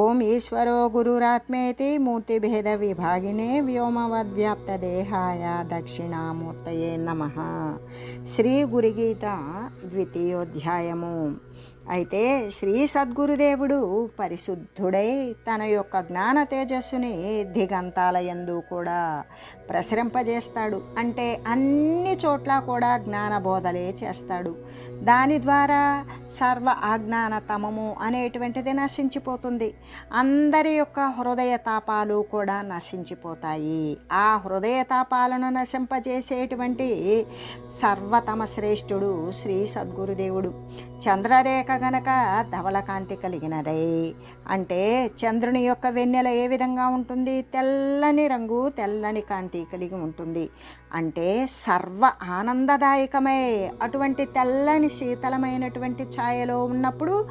ఓం ఈశ్వరో గురురాత్మేతి మూర్తిభేద విభాగినే వ్యోమవద్వ్యాప్తదేహాయ దక్షిణామూర్తయే నమ. శ్రీ గురుగీత ద్వితీయోధ్యాయము. అయితే శ్రీ సద్గురుదేవుడు పరిశుద్ధుడై తన యొక్క జ్ఞాన తేజస్సుని దిగంతాలయందు కూడా ప్రసరింపజేస్తాడు. అంటే అన్ని చోట్ల కూడా జ్ఞానబోధలే చేస్తాడు. దాని ద్వారా సర్వ అజ్ఞానతమము అనేటువంటిది నశించిపోతుంది. అందరి యొక్క హృదయ తాపాలు కూడా నశించిపోతాయి. ఆ హృదయ తాపాలను నశింపజేసేటువంటి సర్వతమ శ్రేష్ఠుడు శ్రీ సద్గురుదేవుడు. చంద్రరేఖ గనక ధవళకాంతి కలిగినదై అంటే చంద్రుని యొక్క వెన్నెల ఏ విధంగా ఉంటుంది? తెల్లని రంగు తెల్లని కాంతి. కలిగి ఉంటుంది. అంటే సర్వ ఆనందదాయకమే. అటువంటి తెల్లని శీతలమైనటువంటి ఛాయలో ఉన్నప్పుడు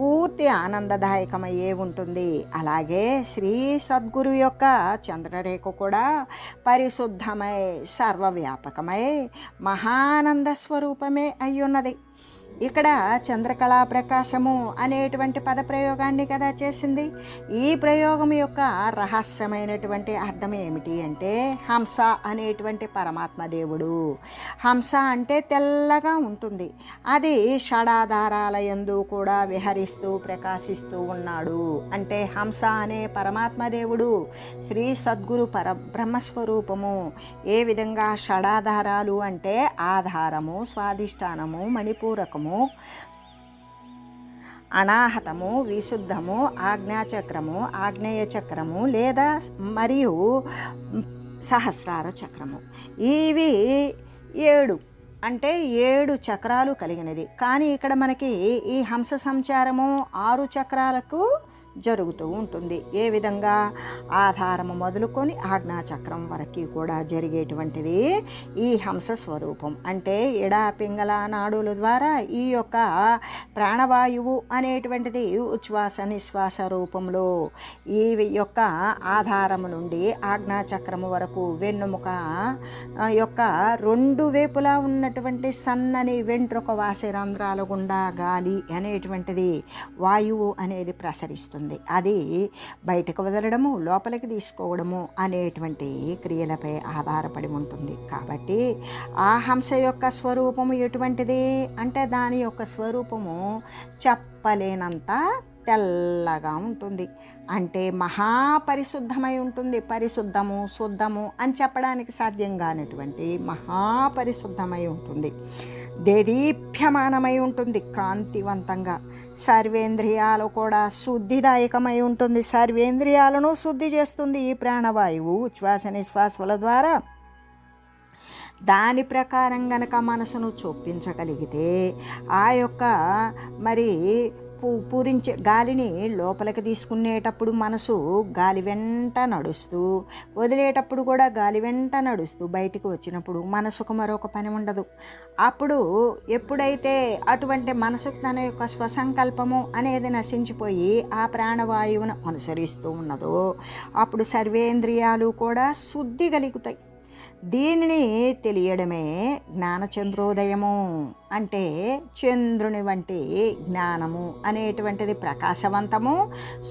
పూర్తి ఆనందదాయకమయ్యే ఉంటుంది. అలాగే శ్రీ సద్గురు యొక్క చంద్రరేఖ కూడా పరిశుద్ధమై సర్వవ్యాపకమై మహానంద స్వరూపమే అయ్యున్నది. ఇక్కడ చంద్రకళా ప్రకాశము అనేటువంటి పదప్రయోగాన్ని కదా చేసింది. ఈ ప్రయోగం యొక్క రహస్యమైనటువంటి అర్థం ఏమిటి అంటే హంస అనేటువంటి పరమాత్మ దేవుడు. హంస అంటే తెల్లగా ఉంటుంది. అది షడాధారాల యందు కూడా విహరిస్తూ ప్రకాశిస్తూ ఉన్నాడు. అంటే హంస అనే పరమాత్మ దేవుడు శ్రీ సద్గురు పర బ్రహ్మస్వరూపము. ఏ విధంగా షడాధారాలు అంటే ఆధారము స్వాధిష్టానము మణిపూరకము అనాహతము విశుద్ధము ఆజ్ఞాచక్రము ఆగ్నేయ చక్రము లేదా మరియు సహస్రార చక్రము. ఇవి ఏడు. అంటే ఏడు చక్రాలు కలిగినది. కానీ ఇక్కడ మనకి ఈ హంస సంచారము ఆరు చక్రాలకు జరుగుతూ ఉంటుంది. ఏ విధంగా? ఆధారము మొదలుకొని ఆజ్ఞాచక్రం వరకు కూడా జరిగేటువంటిది ఈ హంస స్వరూపం. అంటే ఎడా పింగళ నాడుల ద్వారా ఈ యొక్క ప్రాణవాయువు అనేటువంటిది ఉచ్ఛ్వాస నిశ్వాస రూపంలో ఈ యొక్క ఆధారము నుండి ఆజ్ఞాచక్రము వరకు వెన్నుముక యొక్క రెండు వైపులా ఉన్నటువంటి సన్నని వెంట్రుక వాసి రంధ్రాల గుండా గాలి అనేటువంటిది వాయువు అనేది ప్రసరిస్తుంది. ఉంటుంది అది బయటకు వదలడము లోపలికి తీసుకోవడము అనేటువంటి క్రియలపై ఆధారపడి ఉంటుంది. కాబట్టి ఆ హంస యొక్క స్వరూపము ఎటువంటిది? అంటే దాని యొక్క స్వరూపము చెప్పలేనంత తెల్లగా ఉంటుంది. అంటే మహాపరిశుద్ధమై ఉంటుంది. పరిశుద్ధము శుద్ధము అని చెప్పడానికి సాధ్యం కానటువంటి మహాపరిశుద్ధమై ఉంటుంది. దేదీప్యమానమై ఉంటుంది కాంతివంతంగా. సర్వేంద్రియాలు కూడా శుద్ధిదాయకమై ఉంటుంది. సర్వేంద్రియాలను శుద్ధి చేస్తుంది ఈ ప్రాణవాయువు. ఉచ్ఛ్వాస నిశ్వాసల ద్వారా దాని ప్రకారం గనక మనసును చొప్పించగలిగితే ఆ యొక్క మరి పూరించే గాలిని లోపలికి తీసుకునేటప్పుడు మనసు గాలి వెంట నడుస్తూ వదిలేటప్పుడు కూడా గాలి వెంట నడుస్తూ బయటికి వచ్చినప్పుడు మనసుకు మరొక పని ఉండదు. అప్పుడు ఎప్పుడైతే అటువంటి మనసుకు తన యొక్క స్వసంకల్పము అనేది నశించిపోయి ఆ ప్రాణవాయువును అనుసరిస్తూ ఉన్నదో అప్పుడు సర్వేంద్రియాలు కూడా శుద్ధి కలుగుతాయి. దీనిని తెలియడమే జ్ఞానచంద్రోదయము అంటే చంద్రుని వంటి జ్ఞానము అనేటువంటిది ప్రకాశవంతము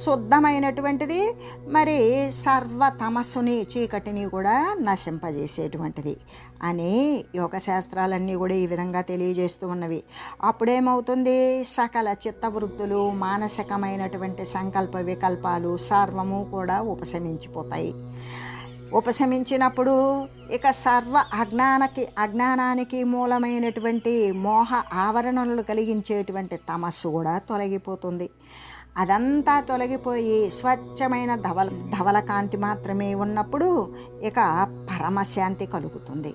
శుద్ధమైనటువంటిది మరి సర్వతమస్సుని చీకటిని కూడా నశింపజేసేటువంటిది అని యోగ శాస్త్రాలన్నీ కూడా ఈ విధంగా తెలియజేస్తూ ఉన్నవి. అప్పుడేమవుతుంది? సకల చిత్తవృత్తులు మానసికమైనటువంటి సంకల్ప వికల్పాలు సర్వము కూడా ఉపశమించిపోతాయి. ఉపశమించినప్పుడు ఇక సర్వ అజ్ఞానకి అజ్ఞానానికి మూలమైనటువంటి మోహ ఆవరణలు కలిగించేటువంటి తమస్సు కూడా తొలగిపోతుంది. అదంతా తొలగిపోయి స్వచ్ఛమైన ధవల ధవల కాంతి మాత్రమే ఉన్నప్పుడు ఇక పరమశాంతి కలుగుతుంది.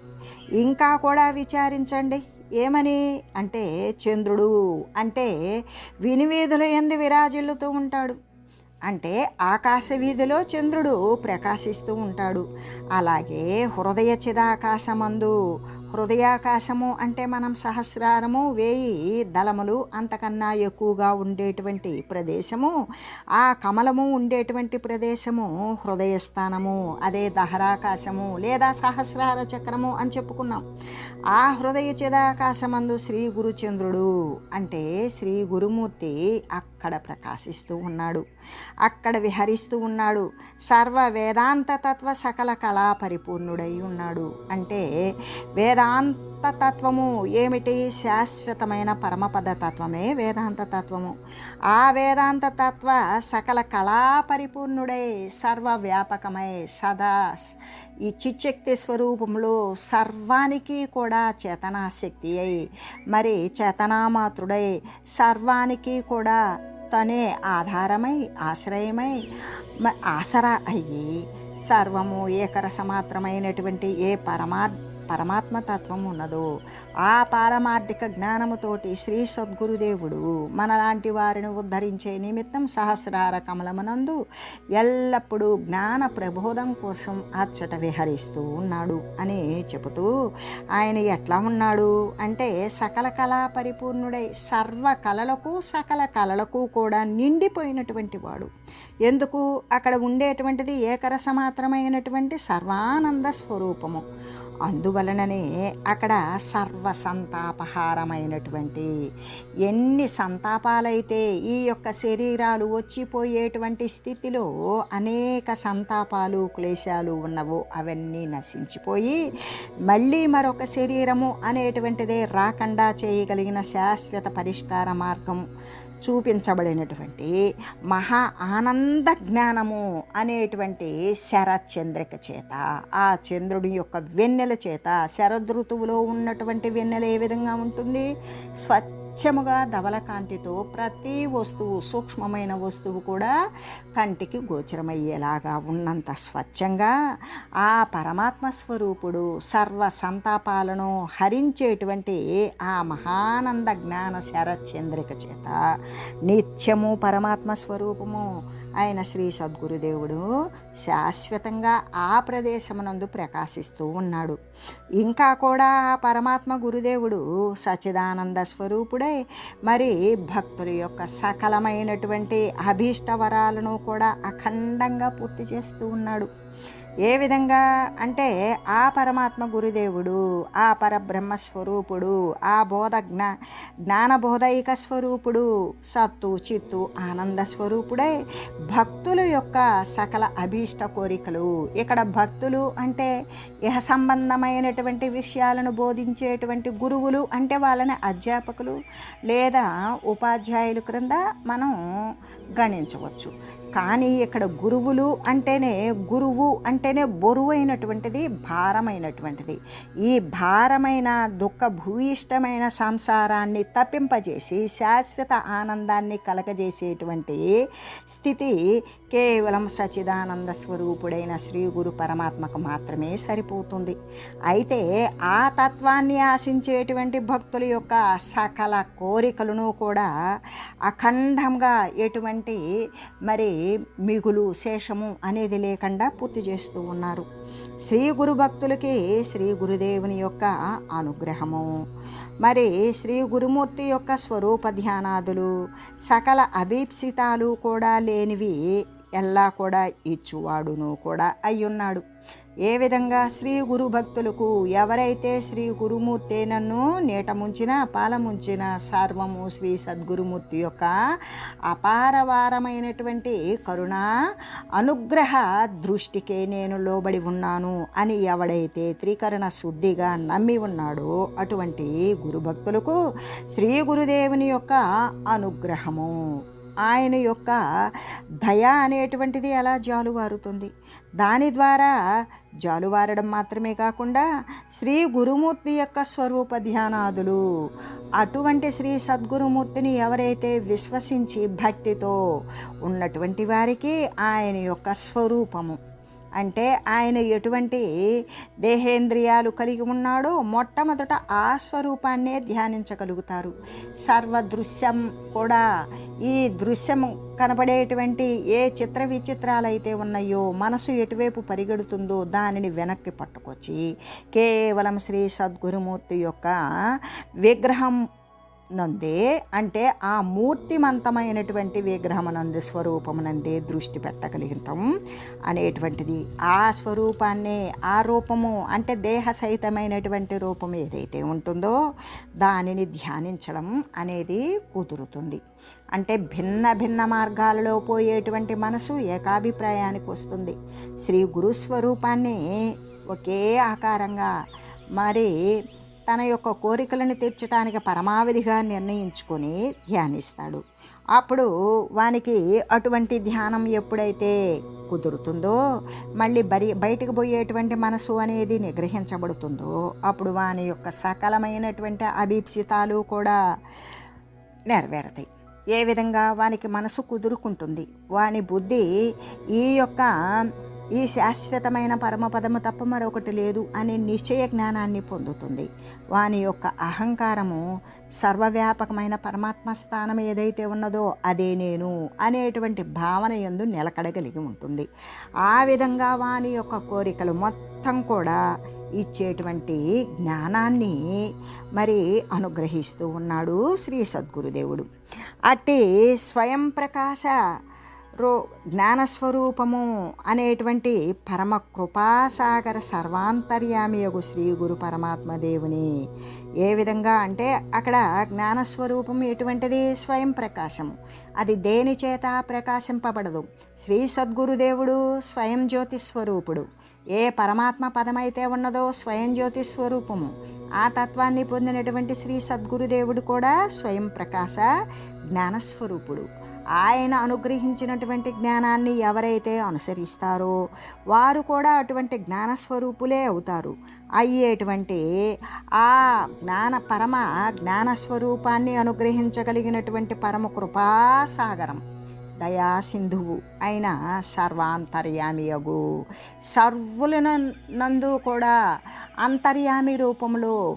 ఇంకా కూడా విచారించండి. ఏమని? అంటే చంద్రుడు అంటే వినివేధుల ఎందు విరాజిల్లుతూ ఉంటాడు. అంటే ఆకాశ వీధిలో చంద్రుడు ప్రకాశిస్తూ ఉంటాడు. అలాగే హృదయ చిదాకాశమందు హృదయాకాశము అంటే మనం సహస్రారము వేయి దళములు అంతకన్నా ఎక్కువగా ఉండేటువంటి ప్రదేశము ఆ కమలము ఉండేటువంటి ప్రదేశము హృదయస్థానము అదే దహరాకాశము లేదా సహస్రార చక్రము అని చెప్పుకున్నాం. ఆ హృదయ చిదాకాశమందు శ్రీ గురుచంద్రుడు అంటే శ్రీ గురుమూర్తి అక్కడ ప్రకాశిస్తూ ఉన్నాడు. అక్కడ విహరిస్తూ ఉన్నాడు. సర్వ వేదాంత తత్వ సకల కళా పరిపూర్ణుడై ఉన్నాడు. అంటే వేదాంత తత్వము ఏమిటి? శాశ్వతమైన పరమపద తత్వమే వేదాంత తత్వము. ఆ వేదాంత తత్వ సకల కళా పరిపూర్ణుడై సర్వవ్యాపకమై సదా ఈ చిచ్చక్తి స్వరూపంలో సర్వానికి కూడా చేతనాశక్తి అయి మరి చేతనామాతృడై సర్వానికి కూడా తనే ఆధారమై ఆశ్రయమై మ- ఆసరా అయ్యి సర్వము ఏకరసమాత్రమైనటువంటి ఏ పరమాత్మ పరమాత్మతత్వం ఉన్నదో ఆ పారమార్థిక జ్ఞానముతోటి శ్రీ సద్గురుదేవుడు మనలాంటి వారిని ఉద్ధరించే నిమిత్తం సహస్రార కమలమునందు ఎల్లప్పుడూ జ్ఞాన ప్రబోధం కోసం అచ్చట విహరిస్తూ ఉన్నాడు అని చెబుతూ ఆయన ఎట్లా ఉన్నాడు అంటే సకల కళా పరిపూర్ణుడై సర్వ కళలకు సకల కళలకు కూడా నిండిపోయినటువంటి వాడు. ఎందుకు? అక్కడ ఉండేటువంటిది ఏకరసమాత్రమైనటువంటి సర్వానంద స్వరూపము. అందువలననే అక్కడ సర్వసంతాపహారమైనటువంటి ఎన్ని సంతాపాలైతే ఈ యొక్క శరీరాలు వచ్చిపోయేటువంటి స్థితిలో అనేక సంతాపాలు క్లేశాలు ఉన్నవో అవన్నీ నశించిపోయి మళ్ళీ మరొక శరీరము అనేటువంటిదే రాకుండా చేయగలిగిన శాశ్వత పరిష్కార మార్గం చూపించబడినటువంటి మహా ఆనంద జ్ఞానము అనేటువంటి శరచంద్రిక చేత ఆ చంద్రుడి యొక్క వెన్నెల చేత శరదృతువులో ఉన్నటువంటి వెన్నెల ఏ విధంగా ఉంటుంది? స్వచ్ఛ స్వచ్ఛముగా ధవలకాంతితో ప్రతి వస్తువు సూక్ష్మమైన వస్తువు కూడా కంటికి గోచరమయ్యేలాగా ఉన్నంత స్వచ్ఛంగా ఆ పరమాత్మ స్వరూపుడు సర్వ సంతాపాలను హరించేటువంటి ఆ మహానంద జ్ఞాన శరచంద్రిక చేత నిత్యము పరమాత్మ స్వరూపము ఆయన శ్రీ సద్గురుదేవుడు శాశ్వతంగా ఆ ప్రదేశమునందు ప్రకాశిస్తూ ఉన్నాడు. ఇంకా కూడా పరమాత్మ గురుదేవుడు సచిదానంద స్వరూపుడై. మరి భక్తుల యొక్క సకలమైనటువంటి అభీష్ట వరాలను కూడా అఖండంగా పూర్తి చేస్తూ ఉన్నాడు. ఏ విధంగా అంటే ఆ పరమాత్మ గురుదేవుడు ఆ పరబ్రహ్మ స్వరూపుడు ఆ బోధ జ్ఞా జ్ఞానబోధైక స్వరూపుడు సత్తు చిత్తు ఆనంద స్వరూపుడే భక్తుల యొక్క సకల అభీష్ట కోరికలు. ఇక్కడ భక్తులు అంటే ఇహ సంబంధమైనటువంటి విషయాలను బోధించేటువంటి గురువులు అంటే వాళ్ళని అధ్యాపకులు లేదా ఉపాధ్యాయులు క్రింద మనం గణించవచ్చు. కానీ ఇక్కడ గురువులు అంటేనే గురువు అంటేనే బరువైనటువంటిది భారమైనటువంటిది. ఈ భారమైన దుఃఖ భూయిష్టమైన సంసారాన్ని తప్పింపజేసి శాశ్వత ఆనందాన్ని కలగజేసేటువంటి స్థితి కేవలం సచిదానంద స్వరూపుడైన శ్రీ గురు పరమాత్మకు మాత్రమే సరిపోతుంది. అయితే ఆ తత్వాన్ని ఆశించేటువంటి భక్తుల యొక్క సకల కోరికలను కూడా అఖండంగా ఎటువంటి మరి మిగులు శేషము అనేది లేకుండా పూర్తి చేస్తూ ఉన్నారు. శ్రీ గురు భక్తులకి శ్రీ గురుదేవుని యొక్క అనుగ్రహము మరి శ్రీ గురుమూర్తి యొక్క స్వరూప ధ్యానాదులు సకల అభీప్సితాలు కూడా లేనివి ఎల్లా కూడా ఇచ్చువాడును కూడా అయ్యున్నాడు. ఏ విధంగా శ్రీ గురు భక్తులకు ఎవరైతే శ్రీ గురుమూర్తి నన్ను నీట ముంచిన పాల ముంచిన సర్వము శ్రీ సద్గురుమూర్తి యొక్క అపారవారమైనటువంటి కరుణ అనుగ్రహ దృష్టికే నేను లోబడి ఉన్నాను అని ఎవడైతే త్రికరణ శుద్ధిగా నమ్మి ఉన్నాడో అటువంటి గురు భక్తులకు శ్రీ గురుదేవుని యొక్క అనుగ్రహము. ఆయన యొక్క దయ అనేటువంటిది అలా జాలువారుతుంది. దాని ద్వారా జాలువారడం మాత్రమే కాకుండా శ్రీ గురుమూర్తి యొక్క స్వరూప ధ్యానాదులు అటువంటి శ్రీ సద్గురుమూర్తిని ఎవరైతే విశ్వసించి భక్తితో ఉన్నటువంటి వారికి ఆయన యొక్క స్వరూపము. అంటే ఆయన ఎటువంటి దేహేంద్రియాలు కలిగి ఉన్నాడో మొట్టమొదట ఆ స్వరూపాన్నే ధ్యానించగలుగుతారు. సర్వదృశ్యం కూడా ఈ దృశ్యం కనబడేటువంటి ఏ చిత్ర విచిత్రాలైతే ఉన్నాయో మనసు ఎటువైపు పరిగెడుతుందో దానిని వెనక్కి పట్టుకొచ్చి కేవలం శ్రీ సద్గురుమూర్తి యొక్క విగ్రహం నందే అంటే ఆ మూర్తిమంతమైనటువంటి విగ్రహమునందు స్వరూపమునందే దృష్టి పెట్టగలిగటం అనేటువంటిది. ఆ స్వరూపాన్ని ఆ రూపము అంటే దేహ సహితమైనటువంటి రూపం ఏదైతే ఉంటుందో దానిని ధ్యానించడం అనేది కుదురుతుంది. అంటే భిన్న భిన్న మార్గాలలో పోయేటువంటి మనసు ఏకాభిప్రాయానికి వస్తుంది. శ్రీ గురుస్వరూపాన్ని ఒకే ఆకారంగా మరి తన యొక్క కోరికలను తీర్చడానికి పరమావధిగా నిర్ణయించుకొని ధ్యానిస్తాడు. అప్పుడు వానికి అటువంటి ధ్యానం ఎప్పుడైతే కుదురుతుందో మళ్ళీ బరి బయటకు పోయేటువంటి మనసు అనేది నిగ్రహించబడుతుందో అప్పుడు వాని యొక్క సకలమైనటువంటి అభీప్సితాలు కూడా నెరవేరుతాయి. ఏ విధంగా వానికి మనసు కుదురుకుంటుంది? వాని బుద్ధి ఈ యొక్క ఈ శాశ్వతమైన పరమపదము తప్ప మరొకటి లేదు అనే నిశ్చయ జ్ఞానాన్ని పొందుతుంది. వాని యొక్క అహంకారము సర్వవ్యాపకమైన పరమాత్మ స్థానం ఏదైతే ఉన్నదో అదే నేను అనేటువంటి భావన ఎందు నిలకడగలిగి ఉంటుంది. ఆ విధంగా వాని యొక్క కోరికలు మొత్తం కూడా ఇచ్చేటువంటి జ్ఞానాన్ని మరి అనుగ్రహిస్తూ ఉన్నాడు శ్రీ సద్గురుదేవుడు. అట్టి స్వయం ప్రకాశ రో జ్ఞానస్వరూపము అనేటువంటి పరమ కృపాసాగర సర్వాంతర్యామి యొక్క శ్రీ గురు పరమాత్మ దేవుని. ఏ విధంగా అంటే అక్కడ జ్ఞానస్వరూపం ఎటువంటిది? స్వయం ప్రకాశము. అది దేని చేత ప్రకాశింపబడదు? శ్రీ సద్గురుదేవుడు స్వయం జ్యోతి స్వరూపుడు. ఏ పరమాత్మ పదమైతే ఉన్నదో స్వయం జ్యోతి స్వరూపము. ఆ తత్వాన్ని పొందినటువంటి శ్రీ సద్గురుదేవుడు కూడా స్వయం ప్రకాశ జ్ఞానస్వరూపుడు. ఆయన అనుగ్రహించినటువంటి జ్ఞానాన్ని ఎవరైతే అనుసరిస్తారో వారు కూడా అటువంటి జ్ఞానస్వరూపులే అవుతారు. అయ్యేటువంటి ఆ జ్ఞాన పరమ జ్ఞానస్వరూపాన్ని అనుగ్రహించగలిగినటువంటి పరమ కృపాసాగరం దయా సింధువు అయిన సర్వాంతర్యామియగు. సర్వుల నందు కూడా అంతర్యామి రూపంలో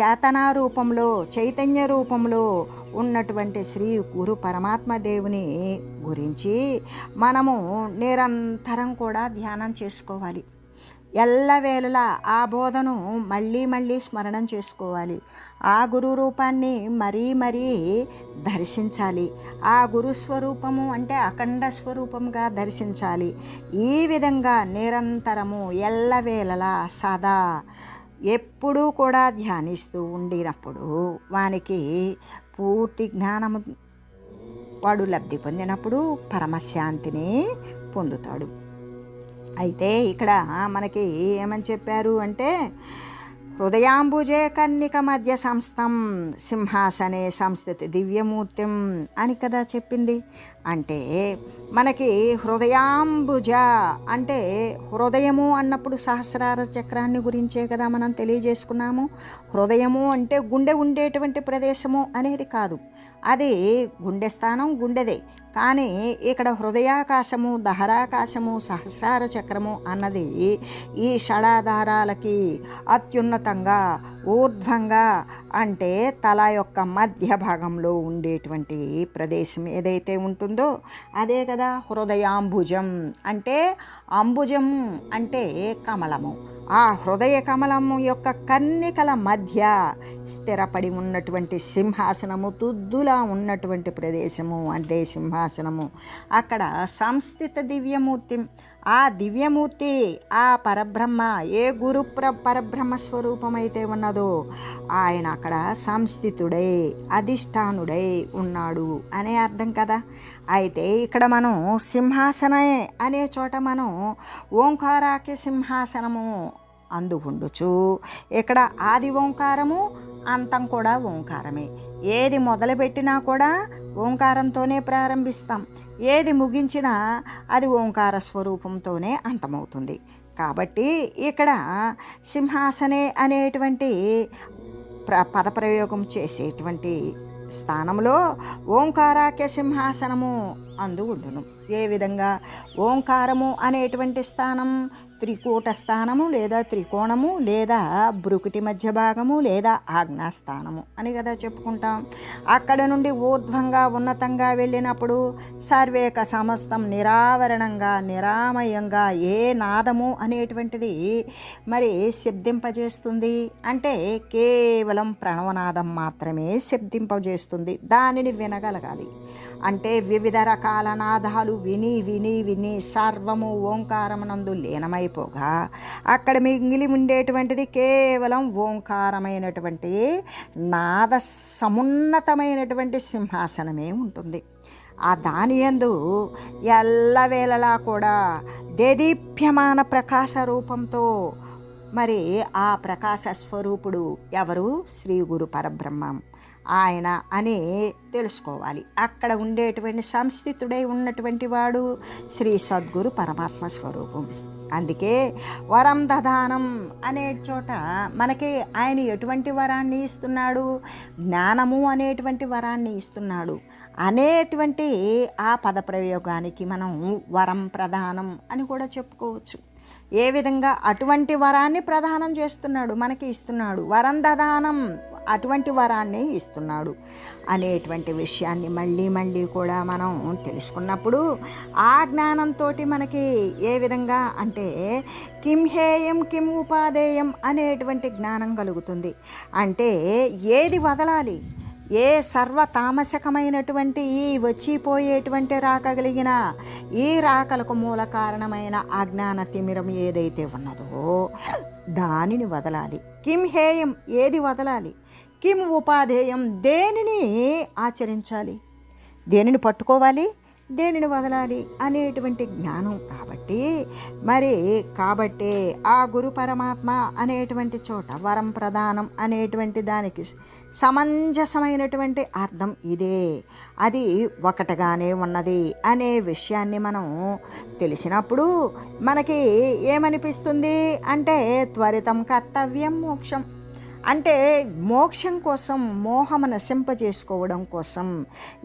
చేతనా రూపంలో చైతన్య రూపంలో ఉన్నటువంటి శ్రీ గురు పరమాత్మ దేవుని గురించి మనము నిరంతరం కూడా ధ్యానం చేసుకోవాలి. ఎల్లవేళలా ఆ బోధను మళ్ళీ మళ్ళీ స్మరణం చేసుకోవాలి. ఆ గురు రూపాన్ని మరీ మరీ దర్శించాలి. ఆ గురు స్వరూపము అంటే అఖండ స్వరూపంగా దర్శించాలి. ఈ విధంగా నిరంతరము ఎల్లవేళలా సదా ఎప్పుడూ కూడా ధ్యానిస్తూ ఉండినప్పుడు వానికి పూర్తి జ్ఞానము వాడు లబ్ధి పొందినప్పుడు పరమశాంతిని పొందుతాడు. అయితే ఇక్కడ మనకి ఏమని చెప్పారు అంటే హృదయాంబుజే కన్నిక మధ్య సంస్థం సింహాసనే సంస్థితి దివ్యమూర్తిం అని కదా చెప్పింది. అంటే మనకి హృదయాంబుజ అంటే హృదయము అన్నప్పుడు సహస్రార చక్రాన్ని గురించే కదా మనం తెలియజేసుకున్నాము. హృదయము అంటే గుండె ఉండేటువంటి ప్రదేశము అనేది కాదు. అది గుండె స్థానం గుండెదే. కానీ ఇక్కడ హృదయాకాశము దహరాకాశము సహస్రార చక్రము అన్నది ఈ షడాధారాలకి అత్యున్నతంగా ఊర్ధ్వంగా అంటే తల యొక్క మధ్య భాగంలో ఉండేటువంటి ప్రదేశం ఏదైతే ఉంటుందో అదే కదా హృదయాంబుజం. అంటే అంబుజం అంటే కమలము. ఆ హృదయ కమలము యొక్క కన్నికల మధ్య స్థిరపడి ఉన్నటువంటి సింహాసనము తుద్దులా ఉన్నటువంటి ప్రదేశము అంటే సింహాసనము. అక్కడ సంస్థిత దివ్యమూర్తి ఆ దివ్యమూర్తి ఆ పరబ్రహ్మ ఏ గురు ప్ర పరబ్రహ్మ స్వరూపమైతే ఉన్నదో ఆయన అక్కడ సంస్థితుడై అధిష్టానుడై ఉన్నాడు అనే అర్థం కదా. అయితే ఇక్కడ మనం సింహాసనే అనే చోట మనం ఓంకారాకి సింహాసనము అందు ఉండుచు ఇక్కడ ఆది ఓంకారము అంతం కూడా ఓంకారమే. ఏది మొదలుపెట్టినా కూడా ఓంకారంతోనే ప్రారంభిస్తాం. ఏది ముగించినా అది ఓంకార స్వరూపంతోనే అంతమవుతుంది. కాబట్టి ఇక్కడ సింహాసనే అనేటువంటి ప్ర పదప్రయోగం చేసేటువంటి స్థానంలో ఓంకారాఖ్య సింహాసనము అందు ఉండును ఏ విధంగా? ఓంకారము అనేటువంటి స్థానం త్రికూట స్థానము లేదా త్రికోణము లేదా బ్రుకుటి మధ్య భాగము లేదా ఆజ్ఞాస్థానము అని కదా చెప్పుకుంటాం. అక్కడ నుండి ఊర్ధ్వంగా ఉన్నతంగా వెళ్ళినప్పుడు సర్వేక సమస్తం నిరావరణంగా నిరామయంగా ఏ నాదము అనేటువంటిది మరి శబ్దింపజేస్తుంది? అంటే కేవలం ప్రణవనాదం మాత్రమే శబ్దింపజేస్తుంది. దానిని వినగలగాలి. అంటే వివిధ రకాల నాదాలు విని విని విని సర్వము ఓంకారమునందు లీనమైపోగా అక్కడ మిగిలి ఉండేటువంటిది కేవలం ఓంకారమైనటువంటి నాద సమున్నతమైనటువంటి సింహాసనమే ఉంటుంది. ఆ దాని యందు ఎల్లవేళలా కూడా దేదీప్యమాన ప్రకాశ రూపంతో మరి ఆ ప్రకాశ స్వరూపుడు ఎవరు? శ్రీ గురు పరబ్రహ్మం. ఆయన అని తెలుసుకోవాలి. అక్కడ ఉండేటువంటి సంస్థితుడై ఉన్నటువంటి వాడు శ్రీ సద్గురు పరమాత్మ స్వరూపం. అందుకే వరం దదానం అనే చోట మనకి ఆయన ఎటువంటి వరాన్ని ఇస్తున్నాడు? జ్ఞానము అనేటువంటి వరాన్ని ఇస్తున్నాడు. అనేటువంటి ఆ పదప్రయోగానికి మనం వరం ప్రధానం అని కూడా చెప్పుకోవచ్చు. ఏ విధంగా అటువంటి వరాన్ని ప్రదానం చేస్తున్నాడు? మనకి ఇస్తున్నాడు. వరం దదానం. అటువంటి వరాన్ని ఇస్తున్నాడు అనేటువంటి విషయాన్ని మళ్ళీ మళ్ళీ కూడా మనం తెలుసుకున్నప్పుడు ఆ జ్ఞానంతో మనకి ఏ విధంగా అంటే కిం హేయం కిం ఉపాధేయం అనేటువంటి జ్ఞానం కలుగుతుంది. అంటే ఏది వదలాలి? ఏ సర్వ తామసకమైనటువంటి ఈ వచ్చిపోయేటువంటి రాకగలిగిన ఈ రాకలకు మూల కారణమైన అజ్ఞాన తిమిరం ఏదైతే ఉన్నదో దానిని వదలాలి. కిం హేయం ఏది వదలాలి? కిం ఉపాధేయం దేనిని ఆచరించాలి? దేనిని పట్టుకోవాలి? దేనిని వదలాలి? అనేటువంటి జ్ఞానం కాబట్టి మరి కాబట్టి ఆ గురు పరమాత్మ అనేటువంటి చోట వరం ప్రధానం అనేటువంటి దానికి సమంజసమైనటువంటి అర్థం ఇదే. అది ఒకటిగానే ఉన్నది అనే విషయాన్ని మనం తెలిసినప్పుడు మనకి ఏమనిపిస్తుంది అంటే త్వరితం కర్తవ్యం మోక్షం. అంటే మోక్షం కోసం మోహము నశింపజేసుకోవడం కోసం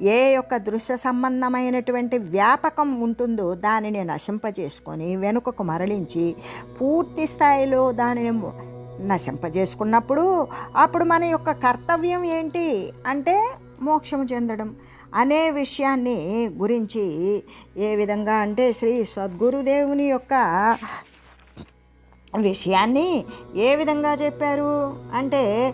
ఏ యొక్క దృశ్య సంబంధమైనటువంటి వ్యాపకం ఉంటుందో దానిని నశింపజేసుకొని వెనుకకు మరలించి పూర్తి స్థాయిలో దానిని నశింపజేసుకున్నప్పుడు అప్పుడు మన యొక్క కర్తవ్యం ఏంటి అంటే మోక్షము చెందడం. అనే విషయాన్ని గురించి ఏ విధంగా అంటే శ్రీ సద్గురుదేవుని యొక్క విషయాన్ని ఏ విధంగా చెప్పారు? అంటే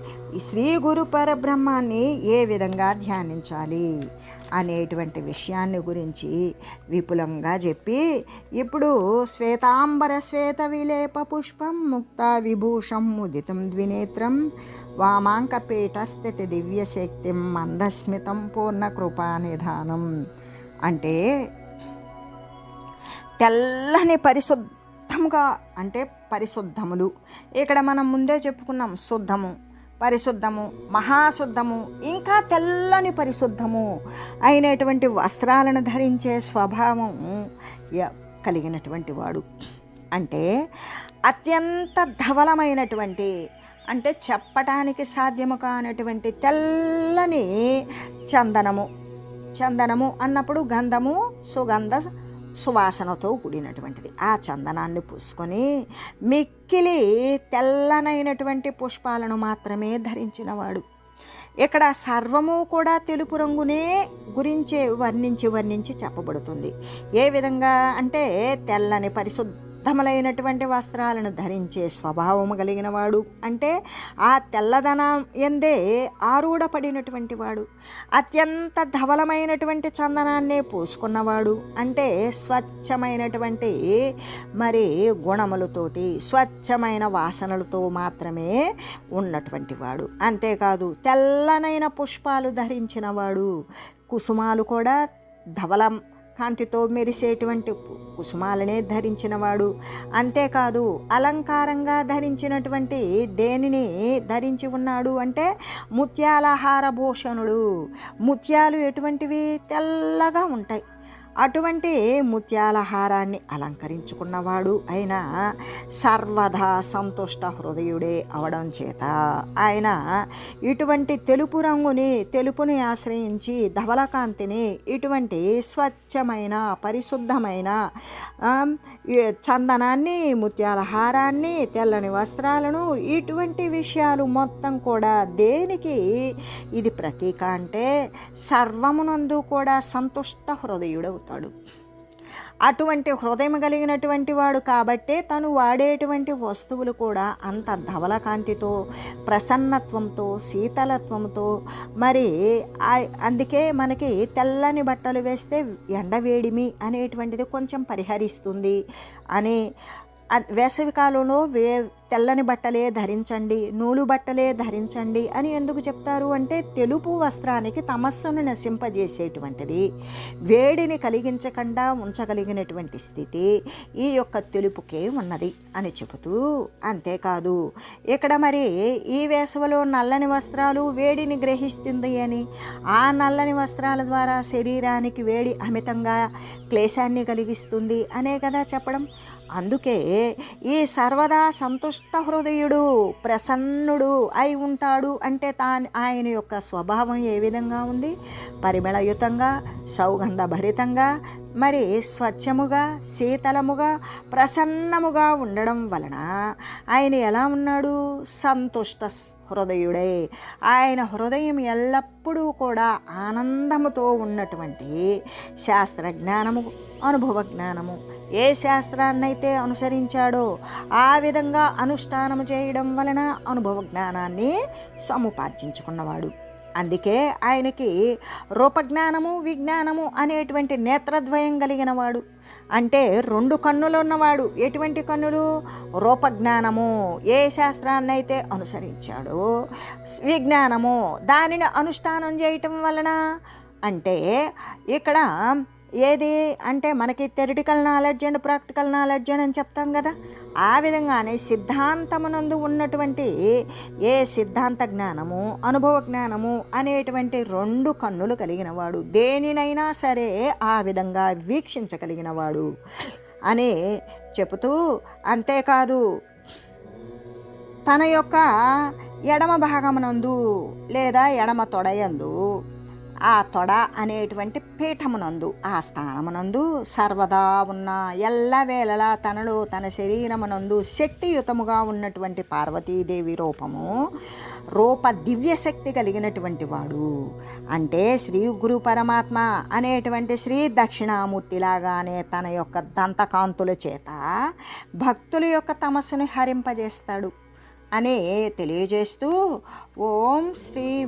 శ్రీ గురు పరబ్రహ్మాన్ని ఏ విధంగా ధ్యానించాలి అనేటువంటి విషయాన్ని గురించి విపులంగా చెప్పి ఇప్పుడు శ్వేతాంబర శ్వేత విలేప పుష్పం ముక్త విభూషం ముదితం ద్వినేత్రం వామాంకపీఠస్థితి దివ్యశక్తి మందస్మితం పూర్ణ కృపానిధానం అంటే తెల్లని శుద్ధముగా అంటే పరిశుద్ధములు. ఇక్కడ మనం ముందే చెప్పుకున్నాం శుద్ధము పరిశుద్ధము మహాశుద్ధము ఇంకా తెల్లని పరిశుద్ధము అయినటువంటి వస్త్రాలను ధరించే స్వభావము య- కలిగినటువంటి వాడు. అంటే అత్యంత ధవలమైనటువంటి అంటే చెప్పటానికి సాధ్యము కానటువంటి తెల్లని చందనము. చందనము అన్నప్పుడు గంధము సుగంధ సువాసనతో కూడినటువంటిది. ఆ చందనాన్ని పూసుకొని మిక్కిలి తెల్లనైనటువంటి పుష్పాలను మాత్రమే ధరించినవాడు. ఇక్కడ సర్వము కూడా తెలుపు రంగునే గురించే వర్ణించి వర్ణించి చెప్పబడుతుంది. ఏ విధంగా అంటే తెల్లని పరిశుద్ధములైనటువంటి వస్త్రాలను ధరించే స్వభావము కలిగిన వాడు అంటే ఆ తెల్లదనం ఎందే ఆరూఢపడినటువంటి వాడు. అత్యంత ధవలమైనటువంటి చందనాన్నే పూసుకున్నవాడు. అంటే స్వచ్ఛమైనటువంటి మరి గుణములతోటి స్వచ్ఛమైన వాసనలతో మాత్రమే ఉన్నటువంటి వాడు. అంతేకాదు తెల్లనైన పుష్పాలు ధరించిన వాడు కుసుమాలు కూడా ధవలం కాంతితో మెరిసేటువంటి కుసుమాలనే ధరించినవాడు. అంతేకాదు అలంకారంగా ధరించినటువంటి దేనిని ధరించి ఉన్నాడు అంటే ముత్యాలహార భూషణుడు ముత్యాలు ఎటువంటివి? తెల్లగా ఉంటాయి. అటువంటి ముత్యాల హారాన్ని అలంకరించుకున్నవాడు ఆయన సర్వదా సంతుష్ట హృదయుడే అవడం చేత. ఆయన ఇటువంటి తెలుపు రంగుని తెలుపుని ఆశ్రయించి ధవలకాంతిని ఇటువంటి స్వచ్ఛమైన పరిశుద్ధమైన చందనాన్ని ముత్యాల హారాన్ని తెల్లని వస్త్రాలను ఇటువంటి విషయాలు మొత్తం కూడా దేనికి? ఇది ప్రతీక అంటే సర్వమునందు కూడా సంతుష్ట హృదయుడవుతాడు. అటువంటి హృదయం కలిగినటువంటి వాడు కాబట్టే తను వాడేటువంటి వస్తువులు కూడా అంత ధవలకాంతితో ప్రసన్నత్వంతో శీతలత్వంతో మరి అందుకే మనకి తెల్లని బట్టలు వేస్తే ఎండవేడిమి అనేటువంటిది కొంచెం పరిహరిస్తుంది అని వేసవికాలంలో వేసవి కాలంలో వే తెల్లని బట్టలే ధరించండి నూలు బట్టలే ధరించండి అని ఎందుకు చెప్తారు అంటే తెలుపు వస్త్రానికి తమస్సును నశింపజేసేటువంటిది. వేడిని కలిగించకుండా ఉంచగలిగినటువంటి స్థితి ఈ యొక్క తెలుపుకే ఉన్నది అని చెబుతూ అంతేకాదు. ఇక్కడ మరి ఈ వేసవిలో నల్లని వస్త్రాలు వేడిని గ్రహిస్తుంది అని ఆ నల్లని వస్త్రాల ద్వారా శరీరానికి వేడి అమితంగా క్లేశాన్ని కలిగిస్తుంది అనే కదా చెప్పడం. అందుకే ఈ సర్వదా సంతుష్ట హృదయుడు ప్రసన్నుడు అయి ఉంటాడు అంటే తా ఆయన యొక్క స్వభావం ఏ విధంగా ఉంది? పరిమళయుతంగా సౌగంధభరితంగా మరి స్వచ్ఛముగా శీతలముగా ప్రసన్నముగా ఉండడం వలన ఆయన ఎలా ఉన్నాడు? సంతుష్ట హృదయుడే. ఆయన హృదయం ఎల్లప్పుడూ కూడా ఆనందముతో ఉన్నటువంటి శాస్త్రజ్ఞానము అనుభవ జ్ఞానము ఏ శాస్త్రాన్నైతే అనుసరించాడో ఆ విధంగా అనుష్ఠానము చేయడం వలన అనుభవ జ్ఞానాన్ని సముపార్జించుకున్నవాడు. అందుకే ఆయనకి రూపజ్ఞానము విజ్ఞానము అనేటువంటి నేత్రద్వయం కలిగిన వాడు అంటే రెండు కన్నులు ఉన్నవాడు ఎటువంటి కన్నులు? రూపజ్ఞానము. ఏ శాస్త్రాన్ని అయితే అనుసరించాడో విజ్ఞానము. దానిని అనుష్ఠానం చేయటం వలన అంటే ఇక్కడ ఏది అంటే మనకి theoretical knowledge and practical knowledge అని చెప్తాం కదా. ఆ విధంగానే సిద్ధాంతమునందు ఉన్నటువంటి ఏ సిద్ధాంత జ్ఞానము అనుభవ జ్ఞానము అనేటువంటి రెండు కన్నులు కలిగినవాడు. దేనినైనా సరే ఆ విధంగా వీక్షించగలిగినవాడు అని చెబుతూ అంతేకాదు తన యొక్క ఎడమ భాగమునందు లేదా ఎడమ తొడయందు ఆ తొడ అనేటువంటి పీఠమునందు ఆ స్థానమునందు సర్వదా ఉన్న ఎల్లవేళలా తనలో తన శరీరమునందు శక్తియుతముగా ఉన్నటువంటి పార్వతీదేవి రూపము రూప దివ్యశక్తి కలిగినటువంటి వాడు. అంటే శ్రీ గురు పరమాత్మ అనేటువంటి శ్రీ దక్షిణామూర్తిలాగానే తన యొక్క దంతకాంతుల చేత భక్తుల యొక్క తమస్సుని హరింపజేస్తాడు. అని తెలియజేస్తూ ఓం శ్రీ